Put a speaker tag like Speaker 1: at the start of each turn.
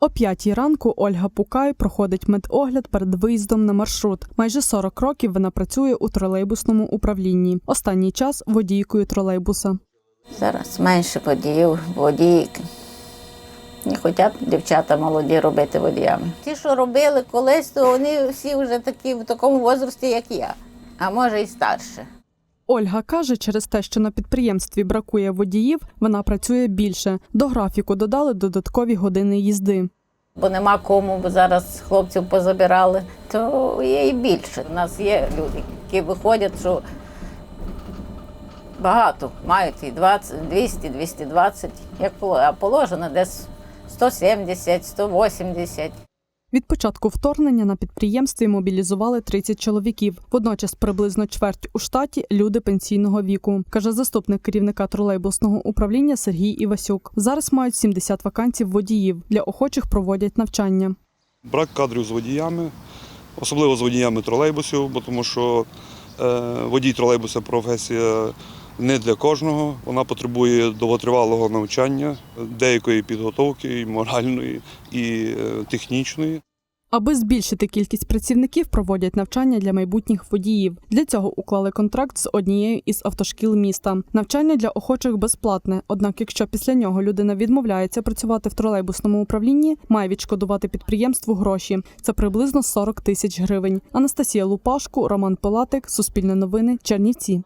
Speaker 1: О п'ятій ранку Ольга Пукай проходить медогляд перед виїздом на маршрут. Майже 40 років вона працює у тролейбусному управлінні. Останній час водійкою тролейбуса.
Speaker 2: Зараз менше водіїв, водії не хочуть дівчата молоді робити водіями. Ті, що робили колись, то вони всі вже такі в такому возрасті, як я, а може і старше.
Speaker 1: Ольга каже, через те, що на підприємстві бракує водіїв, вона працює більше. До графіку додали додаткові години їзди.
Speaker 2: Бо нема кому, бо зараз хлопців позабирали, то є і більше. У нас є люди, які виходять, що багато мають і 20, 200, 220, як поло- а положено десь 170, 180.
Speaker 1: Від початку вторгнення на підприємстві мобілізували 30 чоловіків. Водночас приблизно чверть у штаті люди пенсійного віку, каже заступник керівника тролейбусного управління Сергій Івасюк. Зараз мають 70 вакансій водіїв. Для охочих проводять навчання.
Speaker 3: Брак кадрів з водіями, особливо з водіями тролейбусів, бо тому що е, водій тролейбуса професія не для кожного. Вона потребує довготривалого навчання, деякої підготовки, і моральної, і е, технічної.
Speaker 1: Аби збільшити кількість працівників, проводять навчання для майбутніх водіїв. Для цього уклали контракт з однією із автошкіл міста. Навчання для охочих безплатне. Однак, якщо після нього людина відмовляється працювати в тролейбусному управлінні, має відшкодувати підприємству гроші. Це приблизно 40 тисяч гривень. Анастасія Лупашку, Роман Пилатик, Суспільне новини, Чернівці.